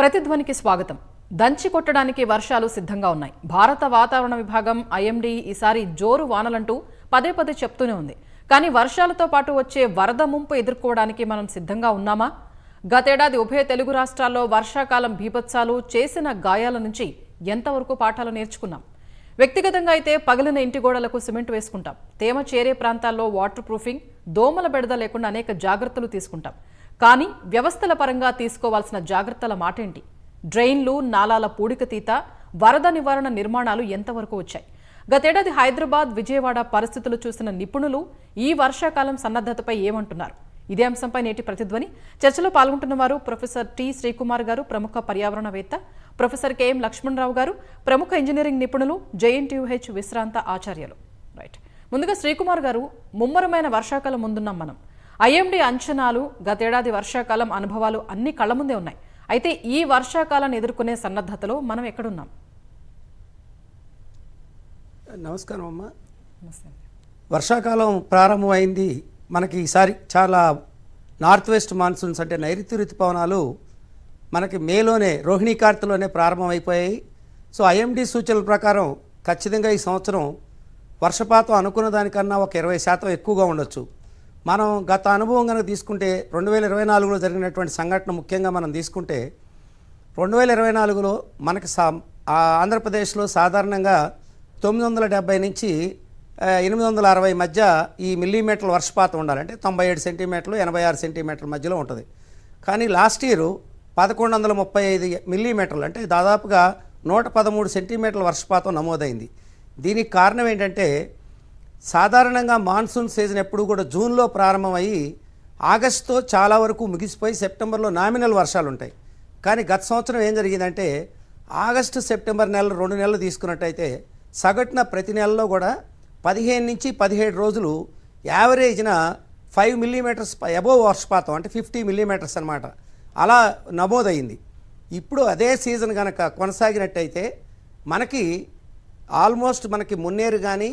ప్రతిధ్వనికి స్వాగతం. దంచి కొట్టడానికి వర్షాలు సిద్ధంగా ఉన్నాయి. భారత వాతావరణ విభాగం ఐఎండీ ఈసారి జోరు వానలంటూ పదే పదే చెప్తూనే ఉంది. కానీ వర్షాలతో పాటు వచ్చే వరద ముంపు ఎదుర్కోవడానికి మనం సిద్ధంగా ఉన్నామా? గతేడాది ఉభయ తెలుగు రాష్ట్రాల్లో వర్షాకాలం బీభత్సాలు చేసిన గాయాల నుంచి ఎంతవరకు పాఠాలు నేర్చుకున్నాం? వ్యక్తిగతంగా అయితే పగిలిన ఇంటి గోడలకు సిమెంట్ వేసుకుంటాం. తేమ చేరే ప్రాంతాల్లో వాటర్ ప్రూఫింగ్ దోమల బెడద లేకుండా అనేక జాగ్రత్తలు తీసుకుంటాం. కానీ వ్యవస్థల పరంగా తీసుకోవాల్సిన జాగ్రత్తల మాటేంటి? డ్రైన్లు నాలాల పూడికతీత వరద నివారణ నిర్మాణాలు ఎంతవరకు వచ్చాయి? గతేడాది హైదరాబాద్ విజయవాడ పరిస్థితులు చూసిన నిపుణులు ఈ వర్షాకాలం సన్నద్ధతపై ఏమంటున్నారు? ఇదే అంశంపై నేటి ప్రతిధ్వని. చర్చలో పాల్గొంటున్న వారు ప్రొఫెసర్ టి శ్రీకుమార్ గారు ప్రముఖ పర్యావరణవేత్త ప్రొఫెసర్ కెఎం లక్ష్మణరావు గారు ప్రముఖ ఇంజనీరింగ్ నిపుణులు జేఎన్టీయుహెచ్ విశ్రాంత ఆచార్యులు. రైట్. ముందుగా శ్రీకుమార్ గారు ముమ్మరమైన వర్షాకాలం ముందున్నాం మనం. ఐఎండీ అంచనాలు గతేడాది వర్షాకాలం అనుభవాలు అన్ని కళ్ళ ముందే ఉన్నాయి. అయితే ఈ వర్షాకాలాన్ని ఎదుర్కొనే సన్నద్ధతలో మనం ఎక్కడున్నాం? నమస్కారం అమ్మ. వర్షాకాలం ప్రారంభమైంది. మనకి ఈసారి చాలా నార్త్ వెస్ట్ మాన్సూన్స్ అంటే నైరుతి ఋతుపవనాలు మనకి మేలోనే రోహిణీ కార్తెలోనే ప్రారంభమైపోయాయి. సో ఐఎండి సూచనల ప్రకారం ఖచ్చితంగా ఈ సంవత్సరం వర్షపాతం అనుకున్న దానికన్నా ఒక ఇరవై శాతం ఎక్కువగా ఉండొచ్చు. మనం గత అనుభవం కనుక తీసుకుంటే రెండు వేల ఇరవై నాలుగులో జరిగినటువంటి సంఘటన ముఖ్యంగా మనం తీసుకుంటే రెండు వేల ఇరవై నాలుగులో మనకి సా ఆ ఆంధ్రప్రదేశ్లో సాధారణంగా తొమ్మిది వందల డెబ్బై నుంచి ఎనిమిది వందల అరవై మధ్య ఈ మిల్లీమీటర్ల వర్షపాతం ఉండాలంటే తొంభై ఏడు సెంటీమీటర్లు ఎనభై ఆరు సెంటీమీటర్ల మధ్యలో ఉంటుంది. కానీ లాస్ట్ ఇయర్ పదకొండు వందల ముప్పై ఐదు మిల్లీమీటర్లు అంటే దాదాపుగా నూట పదమూడు సెంటీమీటర్ల వర్షపాతం నమోదైంది. దీనికి కారణం ఏంటంటే సాధారణంగా మాన్సూన్ సీజన్ ఎప్పుడు కూడా జూన్లో ప్రారంభమయ్యి ఆగస్టుతో చాలా వరకు ముగిసిపోయి సెప్టెంబర్లో నామినల్ వర్షాలు ఉంటాయి కానీ గత సంవత్సరం ఏం జరిగిందంటే ఆగస్టు సెప్టెంబర్ నెలలు రెండు నెలలు తీసుకున్నట్టయితే సగటున ప్రతి నెలలో కూడా పదిహేను నుంచి పదిహేడు రోజులు యావరేజ్న ఫైవ్ మిల్లీమీటర్స్ అబోవ్ వర్షపాతం అంటే ఫిఫ్టీ మిల్లీమీటర్స్ అనమాట అలా నమోదైంది ఇప్పుడు అదే సీజన్ కనుక కొనసాగినట్టయితే మనకి ఆల్మోస్ట్ మనకి మున్నేరు కానీ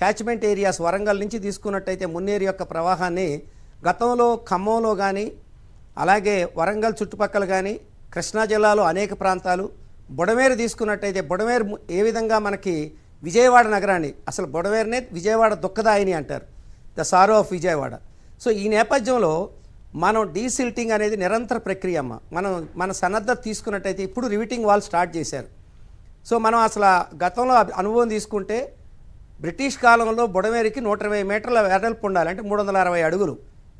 క్యాచ్మెంట్ ఏరియాస్ వరంగల్ నుంచి తీసుకున్నట్టయితే మున్నేరు యొక్క ప్రవాహాన్ని గతంలో ఖమ్మంలో కానీ అలాగే వరంగల్ చుట్టుపక్కల కానీ కృష్ణా జిల్లాలో అనేక ప్రాంతాలు బుడమేరు తీసుకున్నట్టయితే బుడమేరు ఏ విధంగా మనకి విజయవాడ నగరాన్ని అసలు బుడమేరునే విజయవాడ దుఃఖదాయిని అంటారు. The sorrow of Vijayawada. So ఈ నేపథ్యంలో మనం డీసిల్టింగ్ అనేది నిరంతర ప్రక్రియ అమ్మ. మనం మన సన్నద్ధత తీసుకున్నట్టయితే ఇప్పుడు రివిటింగ్ వాల్ స్టార్ట్ చేశారు. సో మనం అసలు ఆ గతంలో అనుభవం తీసుకుంటే బ్రిటిష్ కాలంలో బుడమేరికి నూట ఇరవై మీటర్ల వెడల్పు ఉండాలి అంటే మూడు వందల అరవై అడుగులు.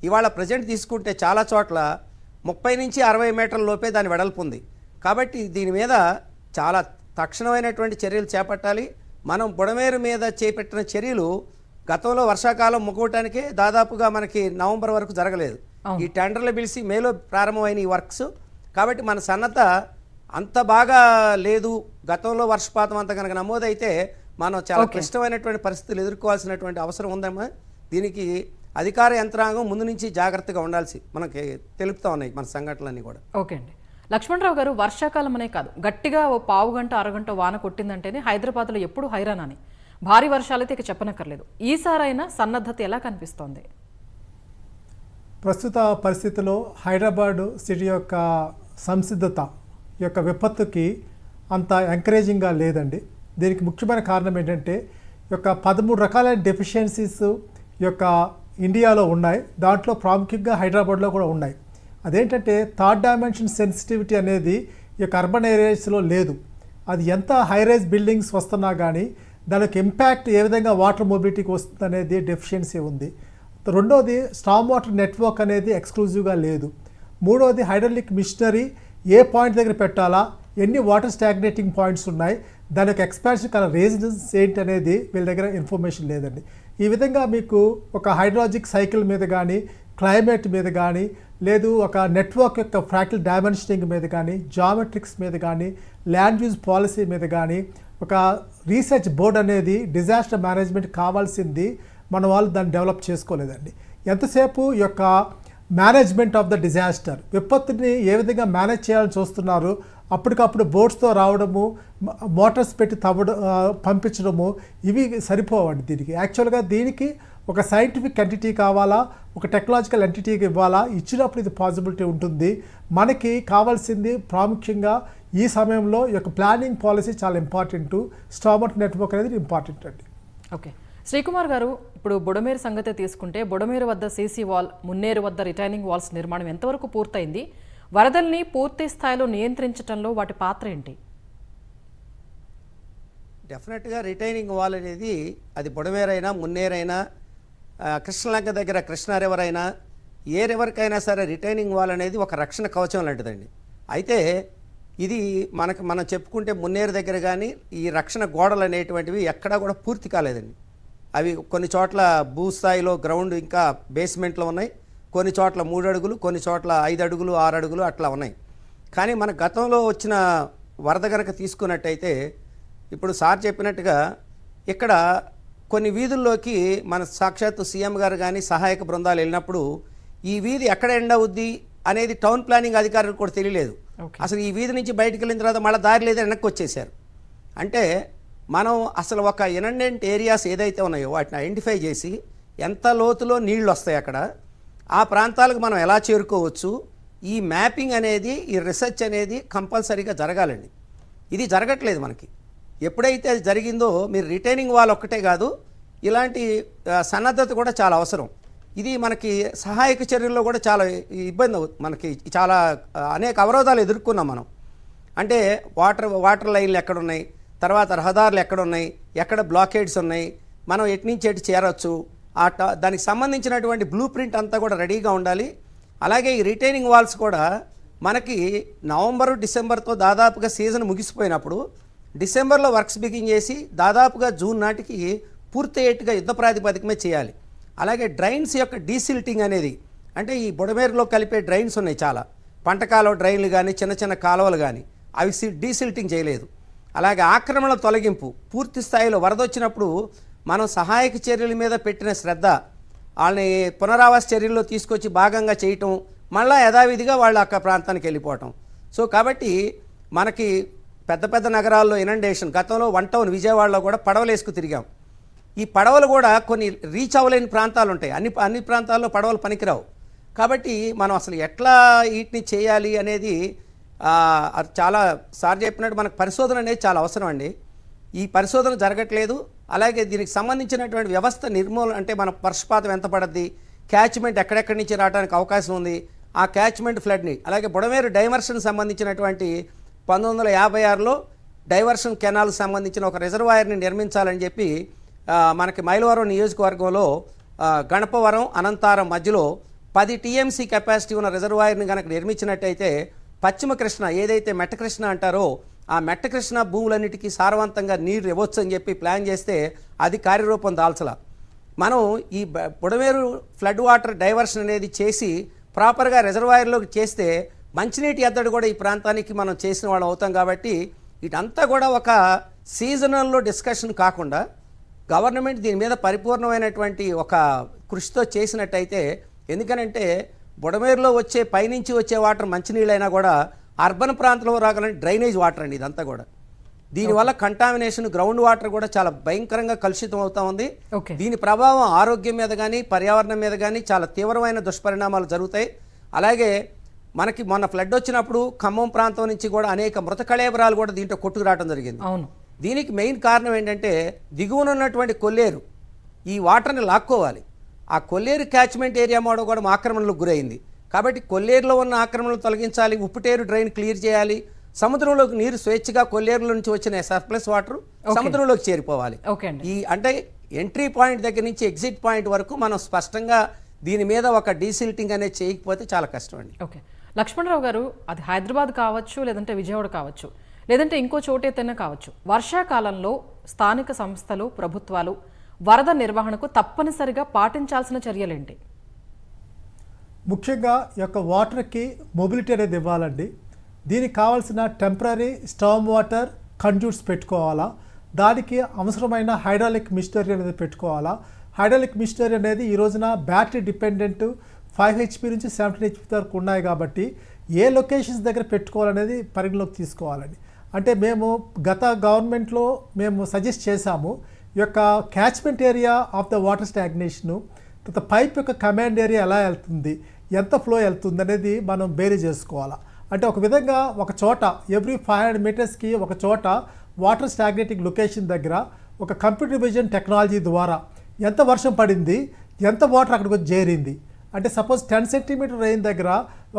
ఇవాళ ప్రజెంట్ తీసుకుంటే చాలా చోట్ల ముప్పై నుంచి అరవై మీటర్ల లోపే దాని వెడల్పు ఉంది. కాబట్టి దీని మీద చాలా తక్షణమైనటువంటి చర్యలు చేపట్టాలి. మనం బుడమేరు మీద చేపట్టిన చర్యలు గతంలో వర్షాకాలం ముగ్గవటానికే దాదాపుగా మనకి నవంబర్ వరకు జరగలేదు. ఈ టెండర్లు పిలిచి మేలో ప్రారంభమైన ఈ వర్క్స్. కాబట్టి మన సన్నద్ధ అంత బాగా లేదు. గతంలో వర్షపాతం అంత కనుక నమోదైతే మనం చాలా క్లిష్టమైనటువంటి పరిస్థితులు ఎదుర్కోవాల్సినటువంటి అవసరం ఉందమ్మా. దీనికి అధికార యంత్రాంగం ముందు నుంచి జాగ్రత్తగా ఉండాల్సి మనకి తెలుపుతా ఉన్నాయి మన సంఘటనలన్నీ కూడా. ఓకే అండి. లక్ష్మణరావు గారు వర్షాకాలం అనే కాదు గట్టిగా ఓ పావు గంట అరగంట వాన కొట్టిందంటేనే హైదరాబాద్లో ఎప్పుడు హైరాణాని భారీ వర్షాలైతే ఇక చెప్పనక్కర్లేదు. ఈసారైనా సన్నద్ధత ఎలా కనిపిస్తోంది? ప్రస్తుత పరిస్థితిలో హైదరాబాద్ సిటీ యొక్క సంసిద్ధత యొక్క విపత్తుకి అంత ఎంకరేజింగ్గా లేదండి. దీనికి ముఖ్యమైన కారణం ఏంటంటే యొక్క పదమూడు రకాలైన డెఫిషియన్సీస్ యొక్క ఇండియాలో ఉన్నాయి. దాంట్లో ప్రాముఖ్యంగా హైదరాబాద్లో కూడా ఉన్నాయి. అదేంటంటే థర్డ్ డైమెన్షన్ సెన్సిటివిటీ అనేది ఈ యొక్క అర్బన్ ఏరియాస్లో లేదు. అది ఎంత హై రైజ్ బిల్డింగ్స్ వస్తున్నా కానీ దానికి ఇంపాక్ట్ ఏ విధంగా వాటర్ మొబిలిటీకి వస్తుంది అనేది డెఫిషియన్సీ ఉంది. రెండోది స్టామ్ వాటర్ నెట్వర్క్ అనేది ఎక్స్క్లూజివ్గా లేదు. మూడోది హైడ్రాలిక్ మిషనరీ ఏ పాయింట్ దగ్గర పెట్టాలా ఎన్ని వాటర్ స్టాగ్నేటింగ్ పాయింట్స్ ఉన్నాయి దాని యొక్క ఎక్స్పాన్షన్ కల రీజన్స్ ఏంటి అనేది వీళ్ళ దగ్గర ఇన్ఫర్మేషన్ లేదండి. ఈ విధంగా మీకు ఒక హైడ్రాలజిక్ సైకిల్ మీద కానీ క్లైమేట్ మీద కానీ లేదు ఒక నెట్వర్క్ యొక్క ఫ్రాక్టల్ డైమెన్షనింగ్ మీద కానీ జామెట్రిక్స్ మీద కానీ ల్యాండ్ యూజ్ పాలసీ మీద కానీ ఒక రీసెర్చ్ బోర్డ్ అనేది డిజాస్టర్ మేనేజ్మెంట్ కావాల్సింది మన వాళ్ళు దాన్ని డెవలప్ చేసుకోలేదండి. ఎంతసేపు ఈ యొక్క మేనేజ్మెంట్ ఆఫ్ ద డిజాస్టర్ విపత్తుని ఏ విధంగా మేనేజ్ చేయాలని చూస్తున్నారు అప్పటికప్పుడు బోట్స్తో రావడము మోటార్స్ పెట్టి తవ్వడం పంపించడము ఇవి సరిపోవండి దీనికి. యాక్చువల్గా దీనికి ఒక సైంటిఫిక్ ఎంటిటీ కావాలా ఒక టెక్నాలజికల్ ఎంటిటీకి ఇవ్వాలా? ఇచ్చినప్పుడు ఇది పాసిబిలిటీ ఉంటుంది. మనకి కావాల్సింది ప్రాముఖ్యంగా ఈ సమయంలో ఈ యొక్క ప్లానింగ్ పాలసీ చాలా ఇంపార్టెంట్. స్టామట్ నెట్వర్క్ అనేది ఇంపార్టెంట్ అండి. ఓకే. శ్రీకుమార్ గారు ఇప్పుడు బుడమేరు సంగతి తీసుకుంటే బుడమేరు వద్ద సీసీ వాల్ మున్నేరు వద్ద రిటైనింగ్ వాల్స్ నిర్మాణం ఎంతవరకు పూర్తయింది? వరదల్ని పూర్తి స్థాయిలో నియంత్రించడంలో వాటి పాత్ర ఏంటి? డెఫినెట్గా రిటైనింగ్ వాల్ అనేది అది బుడమేరైనా మున్నేరైనా కృష్ణలంక దగ్గర కృష్ణా రివర్ అయినా ఏ రివర్కైనా సరే రిటైనింగ్ వాల్ అనేది ఒక రక్షణ కవచం లాంటిదండి. అయితే ఇది మనకు మనం చెప్పుకుంటే మున్నేరు దగ్గర కానీ ఈ రక్షణ గోడలు అనేటువంటివి ఎక్కడా కూడా పూర్తి కాలేదండి. అవి కొన్ని చోట్ల భూస్థాయిలో గ్రౌండ్ ఇంకా బేస్మెంట్లో ఉన్నాయి. కొన్ని చోట్ల మూడు అడుగులు కొన్ని చోట్ల ఐదు అడుగులు ఆరు అడుగులు అట్లా ఉన్నాయి. కానీ మన గతంలో వచ్చిన వరద గనక తీసుకున్నట్టయితే ఇప్పుడు సార్ చెప్పినట్టుగా ఇక్కడ కొన్ని వీధుల్లోకి మన సాక్షాత్తు సీఎం గారు కానీ సహాయక బృందాలు వెళ్ళినప్పుడు ఈ వీధి ఎక్కడ ఎండ్ అవుద్ది అనేది టౌన్ ప్లానింగ్ అధికారులకు కూడా తెలియలేదు. అసలు ఈ వీధి నుంచి బయటికి వెళ్ళిన తర్వాత మళ్ళీ దారి లేదా వెనక్కి వచ్చేసారు అంటే మనం అసలు ఒక ఇనండెంట్ ఏరియాస్ ఏదైతే ఉన్నాయో వాటిని ఐడెంటిఫై చేసి ఎంత లోతులో నీళ్ళు వస్తాయి అక్కడ ఆ ప్రాంతాలకు మనం ఎలా చేరుకోవచ్చు? ఈ మ్యాపింగ్ అనేది ఈ రీసెర్చ్ అనేది కంపల్సరీగా జరగాలండి. ఇది జరగట్లేదు మనకి. ఎప్పుడైతే అది జరిగిందో మీరు రిటైనింగ్ వాల్ ఒక్కటే కాదు ఇలాంటి సన్నద్ధత కూడా చాలా అవసరం. ఇది మనకి సహాయక చర్యల్లో కూడా చాలా ఇబ్బంది మనకి చాలా అనేక అవరోధాలు ఎదుర్కొన్నాం మనం. అంటే వాటర్ వాటర్ లైన్లు ఎక్కడున్నాయి? తర్వాత రహదారులు ఎక్కడున్నాయి? ఎక్కడ బ్లాకేడ్స్ ఉన్నాయి? మనం ఎటు నుంచి ఎటు చేరొచ్చు? ఆ ట- దానికి సంబంధించినటువంటి బ్లూ ప్రింట్ అంతా కూడా రెడీగా ఉండాలి. అలాగే ఈ రిటైనింగ్ వాల్స్ కూడా మనకి నవంబరు డిసెంబర్తో దాదాపుగా సీజన్ ముగిసిపోయినప్పుడు డిసెంబర్లో వర్క్స్ బిగిన్ చేసి దాదాపుగా జూన్ నాటికి పూర్తయ్యేట్టుగా యుద్ధ ప్రాతిపదికమే చేయాలి. అలాగే డ్రైన్స్ యొక్క డీసిల్టింగ్ అనేది అంటే ఈ బుడమేరులో కలిపే డ్రైన్స్ ఉన్నాయి చాలా. పంటకాలువ డ్రైన్లు కానీ చిన్న చిన్న కాలువలు కానీ అవి సి- డీసిల్టింగ్ చేయలేదు. అలాగే ఆక్రమణ తొలగింపు పూర్తి స్థాయిలో వరద వచ్చినప్పుడు మనం సహాయక చర్యల మీద పెట్టిన శ్రద్ధ వాళ్ళని పునరావాస చర్యల్లో తీసుకొచ్చి భాగంగా చేయటం మళ్ళీ యథావిధిగా వాళ్ళు అక్కడ ప్రాంతానికి వెళ్ళిపోవటం. సో కాబట్టి మనకి పెద్ద పెద్ద నగరాల్లో ఇనండేషన్ గతంలో వన్ టౌన్ విజయవాడలో కూడా పడవలు వేసుకు తిరిగాం. ఈ పడవలు కూడా కొన్ని రీచ్ అవ్వలేని ప్రాంతాలు ఉంటాయి. అన్ని అన్ని ప్రాంతాల్లో పడవలు పనికిరావు. కాబట్టి మనం అసలు ఎట్లా వీటిని చేయాలి అనేది అది చాలా సార్ చెప్పినట్టు మనకు పరిశోధన అనేది చాలా అవసరం అండి. ఈ పరిశోధన జరగట్లేదు. అలాగే దీనికి సంబంధించినటువంటి వ్యవస్థ నిర్మూలన అంటే మన వర్షపాతం ఎంత పడద్ది? క్యాచ్మెంట్ ఎక్కడెక్కడి నుంచి రావడానికి అవకాశం ఉంది? ఆ క్యాచ్మెంట్ ఫ్లడ్ని అలాగే బుడమేరు డైవర్షన్ సంబంధించినటువంటి పంతొమ్మిది వందల యాభై ఆరులో డైవర్షన్ కెనాల్ సంబంధించిన ఒక రిజర్వాయర్ని నిర్మించాలని చెప్పి మనకి మైలవరం నియోజకవర్గంలో గణపవరం అనంతారం మధ్యలో పది టీఎంసీ కెపాసిటీ ఉన్న రిజర్వాయర్ని కనుక నిర్మించినట్టయితే పశ్చిమ కృష్ణ ఏదైతే మెట్ట కృష్ణ అంటారో ఆ మెట్ట కృష్ణ భూములన్నిటికీ సారవంతంగా నీరు ఇవ్వచ్చు అని చెప్పి ప్లాన్ చేస్తే అది కార్యరూపం దాల్చలా. మనం ఈ బుడమేరు ఫ్లడ్ వాటర్ డైవర్షన్ అనేది చేసి ప్రాపర్గా రిజర్వాయర్లోకి చేస్తే మంచినీటి ఎద్దడి కూడా ఈ ప్రాంతానికి మనం చేసిన వాళ్ళం అవుతాం కాబట్టి ఇదంతా కూడా ఒక సీజనల్లో డిస్కషన్ కాకుండా గవర్నమెంట్ దీని మీద పరిపూర్ణమైనటువంటి ఒక కృషితో చేసినట్టయితే ఎందుకనంటే బుడమేరులో వచ్చే పైనుంచి వచ్చే వాటర్ మంచినీళ్ళైనా కూడా అర్బన్ ప్రాంతంలో రాగలని డ్రైనేజ్ వాటర్ అండి ఇదంతా కూడా. దీనివల్ల కంటామినేషన్ గ్రౌండ్ వాటర్ కూడా చాలా భయంకరంగా కలుషితం అవుతా ఉంది. దీని ప్రభావం ఆరోగ్యం మీద కానీ పర్యావరణం మీద కానీ చాలా తీవ్రమైన దుష్పరిణామాలు జరుగుతాయి. అలాగే మనకి మొన్న ఫ్లడ్ వచ్చినప్పుడు ఖమ్మం ప్రాంతం నుంచి కూడా అనేక మృత కళేబరాలు కూడా దీంట్లో కొట్టుకురావడం జరిగింది. అవును. దీనికి మెయిన్ కారణం ఏంటంటే దిగువన ఉన్నటువంటి కొల్లేరు ఈ వాటర్ని లాక్కోవాలి. ఆ కొల్లేరు క్యాచ్మెంట్ ఏరియా మోడల్ కూడా ఆక్రమణలకు గురైంది. కాబట్టి కొల్లేరులో ఉన్న ఆక్రమణలు తొలగించాలి ఉప్పుటేరు డ్రైన్ క్లియర్ చేయాలి సముద్రంలోకి నీరు స్వేచ్ఛగా కొల్లేరులో నుంచి వచ్చిన సర్ప్లస్ వాటర్ సముద్రంలోకి చేరిపోవాలి. ఓకే అండి. ఈ అంటే ఎంట్రీ పాయింట్ దగ్గర నుంచి ఎగ్జిట్ పాయింట్ వరకు మనం స్పష్టంగా దీని మీద ఒక డీసిల్టింగ్ అనేది చేయకపోతే చాలా కష్టం అండి. ఓకే లక్ష్మణరావు గారు అది హైదరాబాద్ కావచ్చు లేదంటే విజయవాడ కావచ్చు లేదంటే ఇంకో చోటైతేనే కావచ్చు వర్షాకాలంలో స్థానిక సంస్థలు ప్రభుత్వాలు వరద నిర్వహణకు తప్పనిసరిగా పాటించాల్సిన చర్యలేంటి? ముఖ్యంగా ఈ యొక్క వాటర్కి మొబిలిటీ అనేది ఇవ్వాలండి. దీనికి కావాల్సిన టెంపరీ స్టామ్ వాటర్ కండ్యూట్స్ పెట్టుకోవాలా? దానికి అవసరమైన హైడ్రాలిక్ మిషనరీ అనేది పెట్టుకోవాలా? హైడ్రాలిక్ మిషనరీ అనేది ఈ రోజున బ్యాటరీ డిపెండెంట్ ఫైవ్ హెచ్పి నుంచి సెవెంటీన్ హెచ్పి వరకు ఉన్నాయి కాబట్టి ఏ లొకేషన్స్ దగ్గర పెట్టుకోవాలనేది పరిగణలోకి తీసుకోవాలండి. అంటే మేము గత గవర్నమెంట్లో మేము సజెస్ట్ చేశాము ఈ యొక్క catchment area of the water stagnation తర్వాత పైప్ యొక్క కమాండ్ ఏరియా ఎలా వెళ్తుంది ఎంత ఫ్లో వెళ్తుంది అనేది మనం బేరీ చేసుకోవాలి. అంటే ఒక విధంగా ఒక చోట ఎవ్రీ ఫైవ్ హండ్రెడ్ మీటర్స్కి ఒక చోట వాటర్ స్టాగ్నేటింగ్ లొకేషన్ దగ్గర ఒక కంప్యూటర్ విజన్ టెక్నాలజీ ద్వారా ఎంత వర్షం పడింది ఎంత వాటర్ అక్కడికి వచ్చి చేరింది. అంటే సపోజ్ టెన్ సెంటీమీటర్ రెయిన్ దగ్గర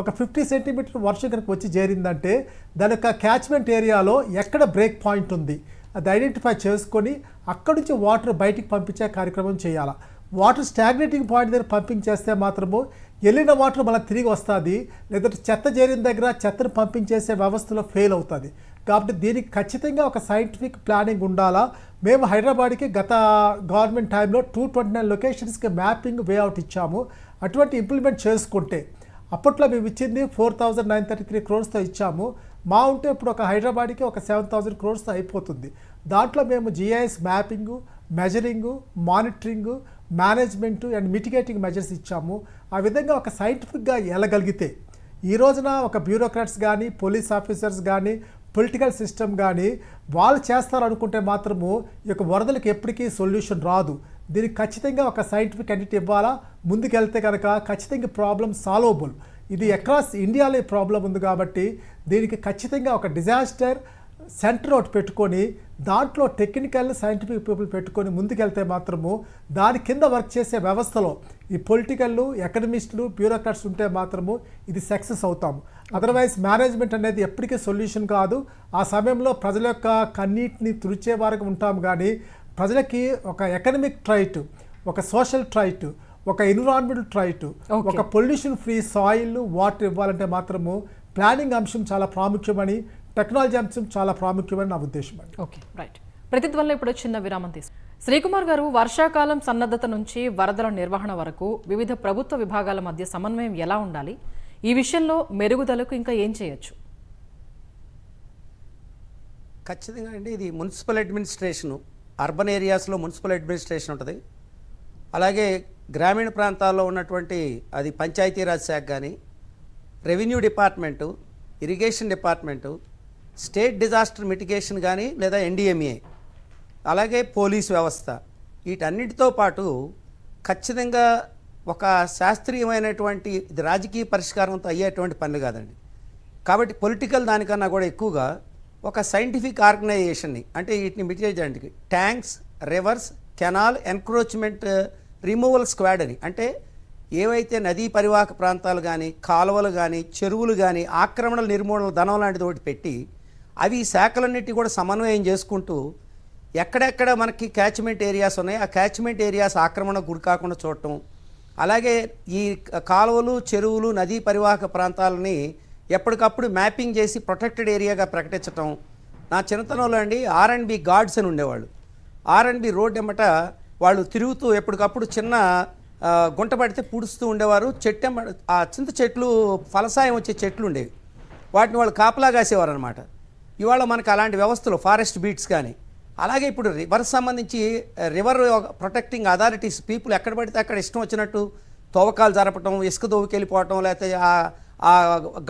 ఒక ఫిఫ్టీ సెంటీమీటర్ వర్షం కనుక వచ్చి చేరిందంటే దాని యొక్క క్యాచ్మెంట్ ఏరియాలో ఎక్కడ బ్రేక్ పాయింట్ ఉంది అది ఐడెంటిఫై చేసుకొని అక్కడి నుంచి వాటర్ బయటికి పంపించే కార్యక్రమం చేయాలి. వాటర్ స్టాగ్నేటింగ్ పాయింట్ దగ్గర పంపింగ్ చేస్తే మాత్రము వెళ్ళిన వాటర్ మళ్ళీ తిరిగి వస్తుంది లేదంటే చెత్త చేరిన దగ్గర చెత్తను పంపించేసే వ్యవస్థలో ఫెయిల్ అవుతుంది. కాబట్టి దీనికి ఖచ్చితంగా ఒక సైంటిఫిక్ ప్లానింగ్ ఉండాలా. మేము హైదరాబాద్కి గత గవర్నమెంట్ టైంలో టూ ట్వంటీ నైన్ లొకేషన్స్కి మ్యాపింగ్ వేఅవుట్ ఇచ్చాము. అటువంటి ఇంప్లిమెంట్ చేసుకుంటే అప్పట్లో మేము ఇచ్చింది four thousand nine thirty three క్రోర్స్తో ఇచ్చాము. మా ఉంటే ఇప్పుడు ఒక హైదరాబాద్కి ఒక సెవెన్ థౌజండ్ క్రోర్స్తో అయిపోతుంది. దాంట్లో మేము GIS mapping measuring monitoring management and mitigating measures ఇచ్చాము. ఆ విధంగా ఒక సైంటిఫిక్గా వెళ్ళగలిగితే ఈ రోజున ఒక బ్యూరోక్రాట్స్ కానీ పోలీస్ ఆఫీసర్స్ కానీ పొలిటికల్ సిస్టమ్ కానీ వాళ్ళు చేస్తారనుకుంటే మాత్రము ఈ యొక్క వరదలకు ఎప్పటికీ సొల్యూషన్ రాదు. దీనికి ఖచ్చితంగా ఒక సైంటిఫిక్ ఎంటిటీ ఇవ్వాలా? ముందుకెళ్తే కనుక ఖచ్చితంగా ప్రాబ్లం సాల్వబుల్ ఇది అక్రాస్ ఇండియాలో ప్రాబ్లం ఉంది కాబట్టి దీనికి ఖచ్చితంగా ఒక డిజాస్టర్ సెంటర్ ఒకటి పెట్టుకొని దాంట్లో టెక్నికల్ సైంటిఫిక్ పీపుల్ పెట్టుకొని ముందుకెళ్తే మాత్రము దాని కింద వర్క్ చేసే వ్యవస్థలో ఈ పొలిటికల్లు ఎకనమిస్టులు బ్యూరోక్రాట్స్ ఉంటే మాత్రము ఇది సక్సెస్ అవుతాము అదర్వైజ్ మేనేజ్మెంట్ అనేది ఎప్పటికీ సొల్యూషన్ కాదు ఆ సమయంలో ప్రజల యొక్క కన్నీటిని తుడిచే వరకు ఉంటాం కానీ ప్రజలకి ఒక ఎకనమిక్ ట్రైట్ ఒక సోషల్ ట్రైట్ ఒక ఎన్విరాన్మెంటల్ ట్రైట్. ఒక పొల్యూషన్ ఫ్రీ సాయిల్ వాటర్ ఇవ్వాలంటే మాత్రము ప్లానింగ్ అంశం చాలా ప్రాముఖ్యమని టెక్నాలజీ అంశం చాలా ప్రాముఖ్యమని నా ఉద్దేశం అండి. ఓకే రైట్ ప్రతిధ్వనిలో ఇప్పుడు చిన్న విరామం తీసుకు. శ్రీకుమార్ గారు వర్షాకాలం సన్నద్ధత నుంచి వరదల నిర్వహణ వరకు వివిధ ప్రభుత్వ విభాగాల మధ్య సమన్వయం ఎలా ఉండాలి? ఈ విషయంలో మెరుగుదలకు ఇంకా ఏం చేయొచ్చు? ఖచ్చితంగా అండి. ఇది మున్సిపల్ అడ్మినిస్ట్రేషను అర్బన్ ఏరియాస్లో మున్సిపల్ అడ్మినిస్ట్రేషన్ ఉంటుంది. అలాగే గ్రామీణ ప్రాంతాల్లో ఉన్నటువంటి అది పంచాయతీరాజ్ శాఖ కానీ revenue department irrigation department state disaster mitigation కానీ లేదా ఎన్డీఎంఏ అలాగే పోలీస్ వ్యవస్థ వీటన్నిటితో పాటు ఖచ్చితంగా ఒక శాస్త్రీయమైనటువంటి ఇది రాజకీయ పరిష్కారంతో అయ్యేటువంటి పనులు కాదండి. కాబట్టి పొలిటికల్ దానికన్నా కూడా ఎక్కువగా ఒక సైంటిఫిక్ ఆర్గనైజేషన్ని అంటే వీటిని మిటిగేట్ చేయడానికి tanks rivers canal encroachment removal squad అని అంటే ఏవైతే నదీ పరివాహక ప్రాంతాలు కానీ కాలువలు కానీ చెరువులు కానీ ఆక్రమణల నిర్మూలన ధనం లాంటిది ఒకటి పెట్టి అవి శాఖలన్నిటి కూడా సమన్వయం చేసుకుంటూ ఎక్కడెక్కడ మనకి క్యాచ్మెంట్ ఏరియాస్ ఉన్నాయి ఆ క్యాచ్మెంట్ ఏరియాస్ ఆక్రమణ గురి కాకుండా చూడటం. అలాగే ఈ కాలువలు చెరువులు నదీ పరివాహక ప్రాంతాలని ఎప్పటికప్పుడు మ్యాపింగ్ చేసి ప్రొటెక్టెడ్ ఏరియాగా ప్రకటించటం. నా చిన్నతనంలో అండి ఆర్ అండ్ బి గార్డ్స్ అని ఉండేవాళ్ళు. ఆర్ అండ్ బి రోడ్ ఎమ్మట వాళ్ళు తిరుగుతూ ఎప్పటికప్పుడు చిన్న గుంట పడితే పుడుస్తూ ఉండేవారు. చెట్టు ఎమ్మట ఆ చింత చెట్లు ఫలసాయం వచ్చే చెట్లు ఉండేవి. వాటిని వాళ్ళు కాపలా కాసేవారు అనమాట ఇవాళ మనకు అలాంటి వ్యవస్థలు ఫారెస్ట్ బీట్స్ కానీ. అలాగే ఇప్పుడు రివర్ సంబంధించి రివర్ ప్రొటెక్టింగ్ అథారిటీస్ పీపుల్ ఎక్కడ పడితే అక్కడ ఇష్టం వచ్చినట్టు తవ్వకాలు జరపటం ఇసుక దోవుకెళ్ళిపోవటం లేకపోతే ఆ- ఆ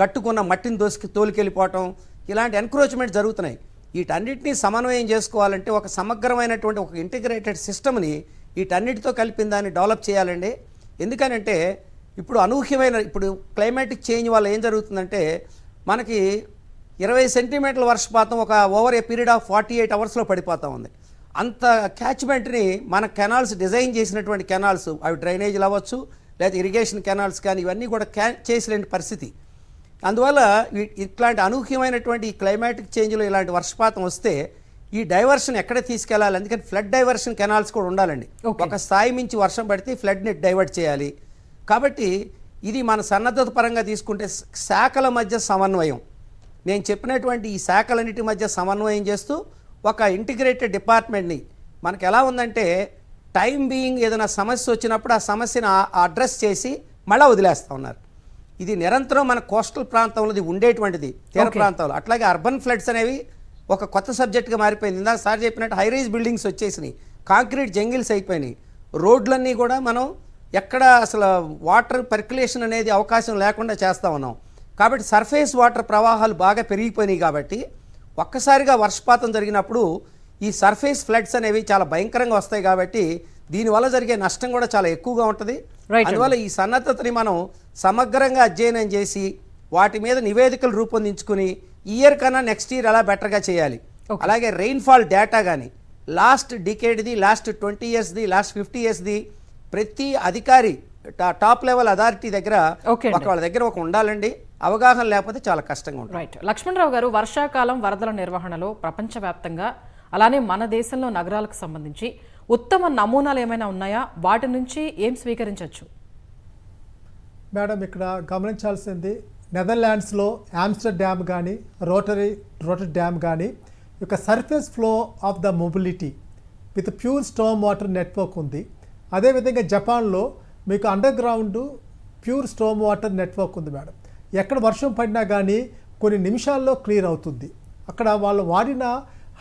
గట్టుకున్న మట్టిని దోసుకి తోలికెళ్ళిపోవటం ఇలాంటి ఎన్క్రోచ్మెంట్ జరుగుతున్నాయి. వీటన్నిటిని సమన్వయం చేసుకోవాలంటే ఒక సమగ్రమైనటువంటి ఒక ఇంటిగ్రేటెడ్ సిస్టమ్ని వీటన్నిటితో కలిపిన దాన్ని డెవలప్ చేయాలండి. ఎందుకనంటే ఇప్పుడు అనూహ్యమైన ఇప్పుడు క్లైమాటిక్ చేంజ్ వల్ల ఏం జరుగుతుందంటే మనకి ఇరవై సెంటీమీటర్ల వర్షపాతం ఒక over a period of forty eight అవర్స్లో పడిపోతూ ఉంది. అంత క్యాచ్మెంట్ని మన కెనాల్స్ డిజైన్ చేసినటువంటి కెనాల్స్ అవి డ్రైనేజీలు అవ్వచ్చు లేదా ఇరిగేషన్ కెనాల్స్ కానీ ఇవన్నీ కూడా క్యా చేసలేని పరిస్థితి. అందువల్ల ఇట్లాంటి అనూహ్యమైనటువంటి ఈ క్లైమాటిక్ చేంజ్లో ఇలాంటి వర్షపాతం వస్తే ఈ డైవర్షన్ ఎక్కడ తీసుకెళ్ళాలి? అందుకని ఫ్లడ్ డైవర్షన్ కెనాల్స్ కూడా ఉండాలండి. ఒక స్థాయి మించి వర్షం పడితే ఫ్లడ్ని డైవర్ట్ చేయాలి. కాబట్టి ఇది మన సన్నద్ధత పరంగా తీసుకుంటే శాఖల మధ్య సమన్వయం. నేను చెప్పినటువంటి ఈ శాఖలన్నిటి మధ్య సమన్వయం చేస్తూ ఒక ఇంటిగ్రేటెడ్ డిపార్ట్మెంట్ని మనకు ఎలా ఉందంటే టైం బీయింగ్ ఏదైనా సమస్య వచ్చినప్పుడు ఆ సమస్యను అడ్రస్ చేసి మళ్ళీ వదిలేస్తూ ఉన్నారు. ఇది నిరంతరం మన కోస్టల్ ప్రాంతంలో ఇది ఉండేటువంటిది తీర. ప్రాంతంలో. అట్లాగే అర్బన్ ఫ్లడ్స్ అనేవి ఒక కొత్త సబ్జెక్ట్గా మారిపోయింది. ఇందాక సార్ చెప్పినట్టు హై రైజ్ బిల్డింగ్స్ వచ్చేసినాయి. కాంక్రీట్ జంగిల్స్ అయిపోయినాయి. రోడ్లన్నీ కూడా మనం ఎక్కడ అసలు వాటర్ పర్క్యులేషన్ అనేది అవకాశం లేకుండా చేస్తూ ఉన్నాం. కాబట్టి సర్ఫేస్ వాటర్ ప్రవాహాలు బాగా పెరిగిపోయినాయి కాబట్టి ఒక్కసారిగా వర్షపాతం జరిగినప్పుడు ఈ సర్ఫేస్ ఫ్లడ్స్ అనేవి చాలా భయంకరంగా వస్తాయి కాబట్టి దీనివల్ల జరిగే నష్టం కూడా చాలా ఎక్కువగా ఉంటుంది. అందువల్ల ఈ సన్నద్ధతని మనం సమగ్రంగా అధ్యయనం చేసి వాటి మీద నివేదికలు రూపొందించుకుని ఇయర్ కన్నా నెక్స్ట్ ఇయర్ ఎలా బెటర్గా చేయాలి. అలాగే రెయిన్ఫాల్ డేటా కానీ లాస్ట్ డికేడ్ది లాస్ట్ ట్వంటీ ఇయర్స్ది లాస్ట్ ఫిఫ్టీ ఇయర్స్ది ప్రతి అధికారి టాప్ లెవెల్ అథారిటీ దగ్గర వాళ్ళ దగ్గర ఒక ఉండాలండి. అవగాహన లేకపోతే చాలా కష్టంగా ఉంటుంది. రైట్ లక్ష్మణరావు గారు వర్షాకాలం వరదల నిర్వహణలో ప్రపంచవ్యాప్తంగా అలానే మన దేశంలో నగరాలకు సంబంధించి ఉత్తమ నమూనాలు ఏమైనా ఉన్నాయా? వాటి నుంచి ఏం స్వీకరించవచ్చు? మేడం ఇక్కడ గమనించాల్సింది నెదర్లాండ్స్లో ఆమ్స్టర్ డ్యామ్ కానీ రోటరీ రోటరీ డ్యామ్ కానీ యొక్క surface flow of the mobility with pure storm water network ఉంది. అదేవిధంగా జపాన్లో మీకు underground pure storm water network ఉంది మేడం. ఎక్కడ వర్షం పడినా కానీ కొన్ని నిమిషాల్లో క్లియర్ అవుతుంది. అక్కడ వాళ్ళు వాడిన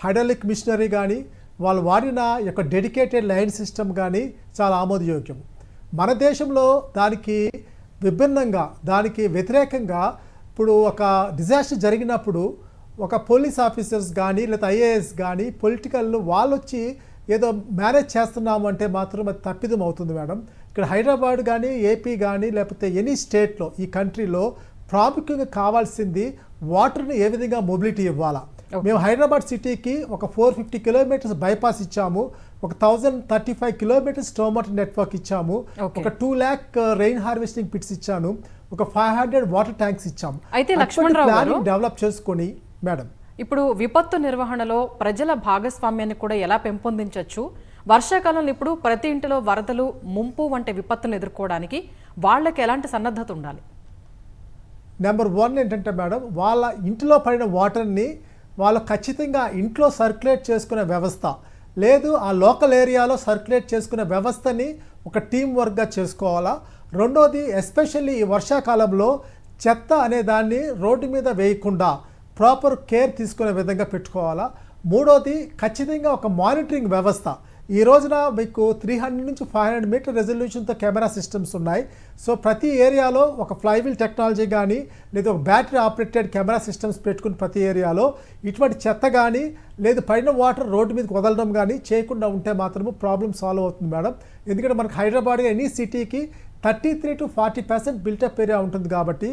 హైడ్రాలిక్ మిషనరీ కానీ వాళ్ళు వాడిన యొక్క డెడికేటెడ్ లైన్ సిస్టమ్ కానీ చాలా ఆమోదయోగ్యం. మన దేశంలో దానికి విభిన్నంగా దానికి వ్యతిరేకంగా ఇప్పుడు ఒక డిజాస్టర్ జరిగినప్పుడు ఒక పోలీస్ ఆఫీసర్స్ కానీ లేదా ఐఏఎస్ కానీ పొలిటికల్ వాళ్ళు వచ్చి ఏదో మేనేజ్ చేస్తున్నాము అంటే మాత్రం అది తప్పిదం అవుతుంది మేడం. ఇక్కడ హైదరాబాద్ కానీ ఏపీ కానీ లేకపోతే ఎనీ స్టేట్లో ఈ కంట్రీలో ప్రాముఖ్యంగా కావాల్సింది వాటర్ని ఏ విధంగా మొబిలిటీ ఇవ్వాలా? మేము హైదరాబాద్ సిటీకి ఒక ఫోర్ ఫిఫ్టీ కిలోమీటర్స్ బైపాస్ ఇచ్చాము ఒక thousand thirty five kilometres storm water network ఇచ్చాము. ఒక two lakh rain harvesting pits ఇచ్చాను ఒక ఫైవ్ హండ్రెడ్ వాటర్ ట్యాంక్స్ ఇచ్చాము. అయితే లక్ష్మణరావు డెవలప్ చేసుకొని మేడం. ఇప్పుడు విపత్తు నిర్వహణలో ప్రజల భాగస్వామ్యాన్ని కూడా ఎలా పెంపొందించవచ్చు వర్షాకాలంలో ఇప్పుడు ప్రతి ఇంటిలో వరదలు ముంపు వంటి విపత్తులను ఎదుర్కోవడానికి వాళ్ళకి ఎలాంటి సన్నద్ధత ఉండాలి? నెంబర్ వన్ ఏంటంటే మేడం వాళ్ళ ఇంటిలో పడిన వాటర్ని వాళ్ళు ఖచ్చితంగా ఇంట్లో సర్క్యులేట్ చేసుకునే వ్యవస్థ. లేదు ఆ లోకల్ ఏరియాలో సర్క్యులేట్ చేసుకునే వ్యవస్థని ఒక టీం వర్క్గా చేసుకోవాలా? రెండోది ఎస్పెషల్లీ ఈ వర్షాకాలంలో చెత్త అనే దాన్ని రోడ్డు మీద వేయకుండా ప్రాపర్ కేర్ తీసుకునే విధంగా పెట్టుకోవాలా? మూడోది ఖచ్చితంగా ఒక మానిటరింగ్ వ్యవస్థ. ఈ రోజున మీకు త్రీ హండ్రెడ్ నుంచి ఫైవ్ హండ్రెడ్ మీటర్ రెజల్యూషన్తో కెమెరా సిస్టమ్స్ ఉన్నాయి. సో ప్రతి ఏరియాలో ఒక ఫ్లైవీల్ టెక్నాలజీ కానీ లేదా ఒక బ్యాటరీ ఆపరేటెడ్ కెమెరా సిస్టమ్స్ పెట్టుకుని ప్రతి ఏరియాలో ఇటువంటి చెత్త కానీ లేదు పడిన వాటర్ రోడ్డు మీదకి వదలడం కానీ చేయకుండా ఉంటే మాత్రము ప్రాబ్లం సాల్వ్ అవుతుంది మేడం. ఎందుకంటే మనకు హైదరాబాద్ ఎనీ సిటీకి thirty three to forty percent built up area ఉంటుంది కాబట్టి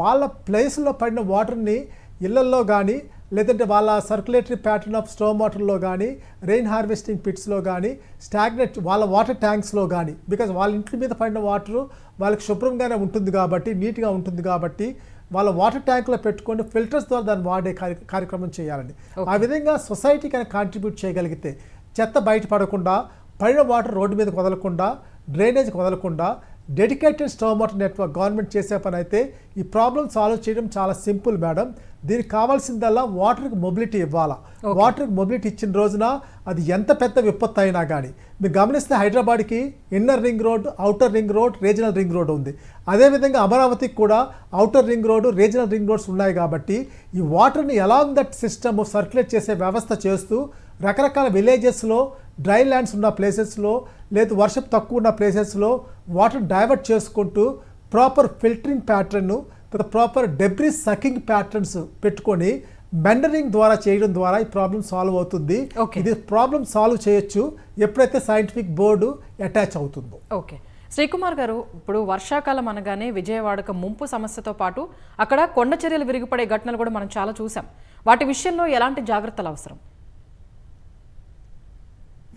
వాళ్ళ ప్లేస్లో పడిన వాటర్ని ఇళ్ళల్లో కానీ లేదంటే వాళ్ళ సర్క్యులేటరీ ప్యాటర్న్ ఆఫ్ స్టోమ్ వాటర్లో కానీ రెయిన్ హార్వెస్టింగ్ పిట్స్లో కానీ స్టాగ్నెట్ వాళ్ళ వాటర్ ట్యాంక్స్లో కానీ బికాజ్ వాళ్ళ ఇంటి మీద పడిన వాటర్ వాళ్ళకి శుభ్రంగానే ఉంటుంది కాబట్టి నీట్గా ఉంటుంది కాబట్టి వాళ్ళ వాటర్ ట్యాంక్లో పెట్టుకొని ఫిల్టర్స్ ద్వారా దాన్ని వాడే కార్య- కార్యక్రమం చేయాలండి. ఆ విధంగా సొసైటీకి అని కాంట్రిబ్యూట్ చేయగలిగితే చెత్త బయటపడకుండా పడిన వాటర్ రోడ్డు మీదకి వదలకుండా డ్రైనేజ్కి వదలకుండా dedicated storm water network government చేసే పని అయితే ఈ ప్రాబ్లం సాల్వ్ చేయడం చాలా సింపుల్ మేడం దీనికి కావాల్సిందల్లా వాటర్కి మొబిలిటీ ఇవ్వాలా? వాటర్కి మొబిలిటీ ఇచ్చిన రోజున అది ఎంత పెద్ద విపత్తు అయినా కానీ మీరు గమనిస్తే హైదరాబాద్కి inner ring road outer ring road regional ring road ఉంది. అదేవిధంగా అమరావతికి కూడా outer ring road regional ring roads ఉన్నాయి కాబట్టి ఈ వాటర్ని ఎలాంగ్ దట్ సిస్టమ్ సర్క్యులేట్ చేసే వ్యవస్థ చేస్తూ రకరకాల విలేజెస్లో డ్రై ల్యాండ్స్ ఉన్న ప్లేసెస్లో లేదు వర్షం తక్కువ ఉన్న ప్లేసెస్లో వాటర్ డైవర్ట్ చేసుకుంటూ ప్రాపర్ ఫిల్టరింగ్ ప్యాటర్న్ తర్వాత ప్రాపర్ డెబ్రీ సకింగ్ ప్యాటర్న్స్ పెట్టుకొని మెండరింగ్ ద్వారా చేయడం ద్వారా ఈ ప్రాబ్లం సాల్వ్ అవుతుంది. ఇది ప్రాబ్లం సాల్వ్ చేయొచ్చు. ఎప్పుడైతే సైంటిఫిక్ బోర్డు అటాచ్ అవుతుందో. ఓకే శ్రీకుమార్ గారు ఇప్పుడు వర్షాకాలం అనగానే విజయవాడకు ముంపు సమస్యతో పాటు అక్కడ కొండ చర్యలు విరిగిపడే ఘటనలు కూడా మనం చాలా చూసాం వాటి విషయంలో ఎలాంటి జాగ్రత్తలు అవసరం?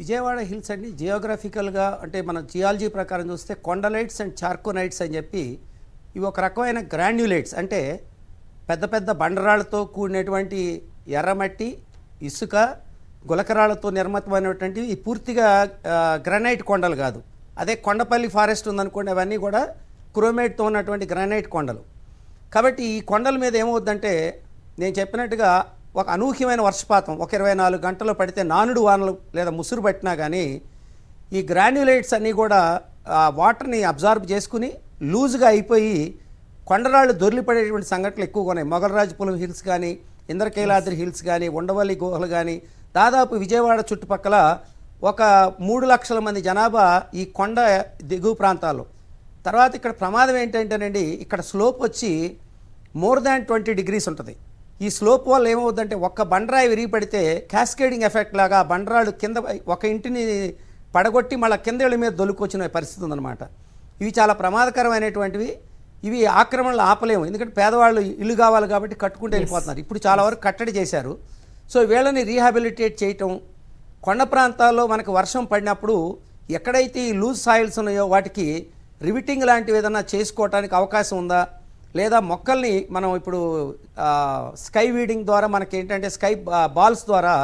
విజయవాడ హిల్స్ అండి జియోగ్రఫికల్గా అంటే మన జియాలజీ ప్రకారం చూస్తే కొండలైట్స్ అండ్ చార్కోనైట్స్ అని చెప్పి ఇవి ఒక రకమైన గ్రాన్యులేట్స్. అంటే పెద్ద పెద్ద బండరాళ్ళతో కూడినటువంటి ఎర్రమట్టి ఇసుక గులకరాళ్ళతో నిర్మితమైనటువంటివి. ఇవి పూర్తిగా గ్రానైట్ కొండలు కాదు. అదే కొండపల్లి ఫారెస్ట్ ఉందనుకోండి అవన్నీ కూడా క్రోమేట్తో ఉన్నటువంటి గ్రానైట్ కొండలు. కాబట్టి ఈ కొండల మీద ఏమవుద్దంటే నేను చెప్పినట్టుగా ఒక అనూహ్యమైన వర్షపాతం ఒక ఇరవై నాలుగు గంటలు పడితే నానుడు వానలు లేదా ముసురు పట్టినా కానీ ఈ గ్రాన్యులేట్స్ అన్నీ కూడా వాటర్ని అబ్జార్బ్ చేసుకుని లూజ్గా అయిపోయి కొండరాళ్ళు దొర్లిపడేటువంటి సంఘటనలు ఎక్కువగా ఉన్నాయి. మొగలరాజపురం హిల్స్ కానీ ఇంద్రకైలాద్రి హిల్స్ కానీ ఉండవల్లి గుహలు కానీ దాదాపు విజయవాడ చుట్టుపక్కల ఒక మూడు లక్షల మంది జనాభా ఈ కొండ దిగువ ప్రాంతాల్లో. తర్వాత ఇక్కడ ప్రమాదం ఏంటంటేనండి ఇక్కడ స్లోప్ వచ్చి మోర్ దాన్ ట్వంటీ డిగ్రీస్ ఉంటుంది. ఈ స్లోప్ వల్ల ఏమవుతుందంటే ఒక్క బండరాయి విరిగి పడితే క్యాస్కేడింగ్ ఎఫెక్ట్ లాగా బండరాళ్ళు కింద ఒక ఇంటిని పడగొట్టి మళ్ళీ కింద మీద దొలుకొచ్చిన పరిస్థితి ఉందన్నమాట. ఇవి చాలా ప్రమాదకరమైనటువంటివి. ఇవి ఆక్రమణలు ఆపలేము. ఎందుకంటే పేదవాళ్ళు ఇల్లు కావాలి కాబట్టి కట్టుకుంటూ వెళ్ళిపోతున్నారు. ఇప్పుడు చాలా వరకు కట్టడి చేశారు. సో వీళ్ళని రీహాబిలిటేట్ చేయటం కొండ ప్రాంతాల్లో మనకు వర్షం పడినప్పుడు ఎక్కడైతే ఈ లూజ్ సాయిల్స్ ఉన్నాయో వాటికి రివిటింగ్ లాంటివి ఏదైనా చేసుకోవటానికి అవకాశం ఉందా? లేదా మొక్కల్ని మనం ఇప్పుడు స్కై వీడింగ్ ద్వారా మనకి ఏంటంటే స్కై బాల్స్ ద్వారా.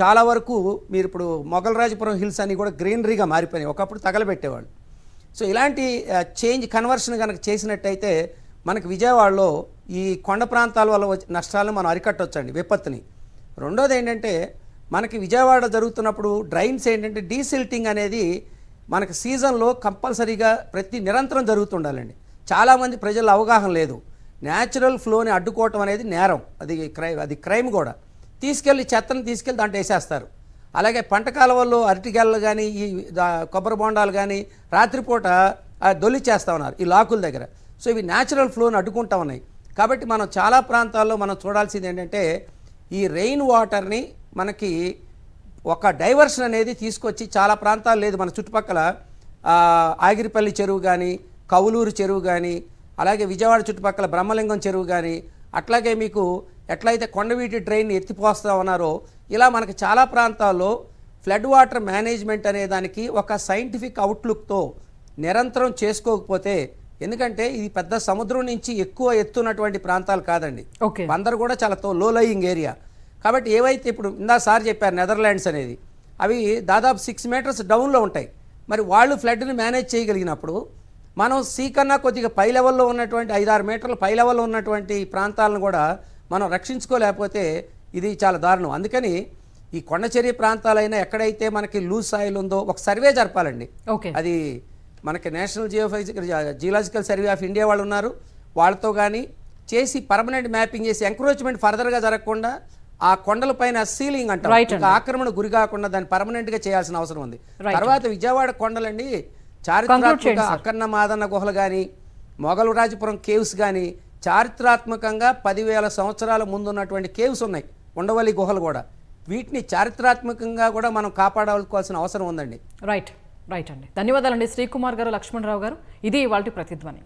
చాలా వరకు మీరు ఇప్పుడు మొగలరాజపురం హిల్స్ అన్ని కూడా గ్రీనరీగా మారిపోయినాయి. ఒకప్పుడు తగలబెట్టేవాళ్ళు. సో ఇలాంటి చేంజ్ కన్వర్షన్ కనుక చేసినట్టయితే మనకి విజయవాడలో ఈ కొండ ప్రాంతాల వల్ల వచ్చే నష్టాలను మనం అరికట్టవచ్చండి విపత్తుని. రెండోది ఏంటంటే మనకి విజయవాడ జరుగుతున్నప్పుడు డ్రైన్స్ ఏంటంటే డీసిల్టింగ్ అనేది మనకి సీజన్లో కంపల్సరీగా ప్రతి నిరంతరం జరుగుతుండాలండి. చాలామంది ప్రజల అవగాహన లేదు. న్యాచురల్ ఫ్లోని అడ్డుకోవటం అనేది నేరం. అది క్రైమ్ అది క్రైమ్ కూడా. తీసుకెళ్ళి చెత్తను తీసుకెళ్ళి దాంట్లో వేసేస్తారు. అలాగే పంట కాలువల్లో అరటిగెలలు కానీ ఈ కొబ్బరి బొండాలు కానీ రాత్రిపూట దొల్లి చేస్తూ ఉన్నారు ఈ లాకుల దగ్గర. సో ఇవి న్యాచురల్ ఫ్లోని అడ్డుకుంటా ఉన్నాయి. కాబట్టి మనం చాలా ప్రాంతాల్లో మనం చూడాల్సింది ఏంటంటే ఈ రెయిన్ వాటర్ని మనకి ఒక డైవర్షన్ అనేది తీసుకొచ్చి చాలా ప్రాంతాలు లేదు. మన చుట్టుపక్కల ఆగిరిపల్లి చెరువు కానీ కవులూరు చెరువు కానీ అలాగే విజయవాడ చుట్టుపక్కల బ్రహ్మలింగం చెరువు కానీ అట్లాగే మీకు ఎట్లయితే కొండవీటి డ్రైన్ ఎత్తిపోస్తా ఉన్నారో ఇలా మనకి చాలా ప్రాంతాల్లో ఫ్లడ్ వాటర్ మేనేజ్మెంట్ అనే దానికి ఒక సైంటిఫిక్ అవుట్లుక్తో నిరంతరం చేసుకోకపోతే ఎందుకంటే ఇది పెద్ద సముద్రం నుంచి ఎక్కువ ఎత్తున్నటువంటి ప్రాంతాలు కాదండి. ఓకే. అందరు కూడా చాలా లో లయింగ్ ఏరియా కాబట్టి ఏవైతే ఇప్పుడు ఇందా సార్ చెప్పారు నెదర్లాండ్స్ అనేది అవి దాదాపు సిక్స్ మీటర్స్ డౌన్లో ఉంటాయి. మరి వాళ్ళు ఫ్లడ్ని మేనేజ్ చేయగలిగినప్పుడు మనం సీ కన్నా కొద్దిగా పై లెవెల్లో ఉన్నటువంటి ఐదారు మీటర్ల పై లెవెల్లో ఉన్నటువంటి ప్రాంతాలను కూడా మనం రక్షించుకోలేకపోతే ఇది చాలా దారుణం. అందుకని ఈ కొండచర్య ప్రాంతాలైనా ఎక్కడైతే మనకి లూజ్ సాయిల్ ఉందో ఒక సర్వే జరపాలండి. ఓకే. అది మనకి national geophysical geological survey of India వాళ్ళు ఉన్నారు. వాళ్ళతో కానీ చేసి పర్మనెంట్ మ్యాపింగ్ చేసి ఎంక్రోచ్మెంట్ ఫర్దర్గా జరగకుండా ఆ కొండలపైన సీలింగ్ అంటాం. Right ఇంకా ఆక్రమణ గురి కాకుండా దాన్ని పర్మనెంట్గా చేయాల్సిన అవసరం ఉంది. తర్వాత విజయవాడ కొండలండి చారిత్రాత్మక. అక్కన్న మాదన్న గుహలు కానీ మొగలరాజపురం కేవ్స్ కానీ చారిత్రాత్మకంగా పదివేల సంవత్సరాల ముందు ఉన్నటువంటి కేవ్స్ ఉన్నాయి. ఉండవల్లి గుహలు కూడా. వీటిని చారిత్రాత్మకంగా కూడా మనం కాపాడుకోవాల్సిన అవసరం ఉందండి. రైట్ రైట్ అండి. ధన్యవాదాలండి శ్రీకుమార్ గారు లక్ష్మణరావు గారు. ఇది వాళ్ళ ప్రతిధ్వని.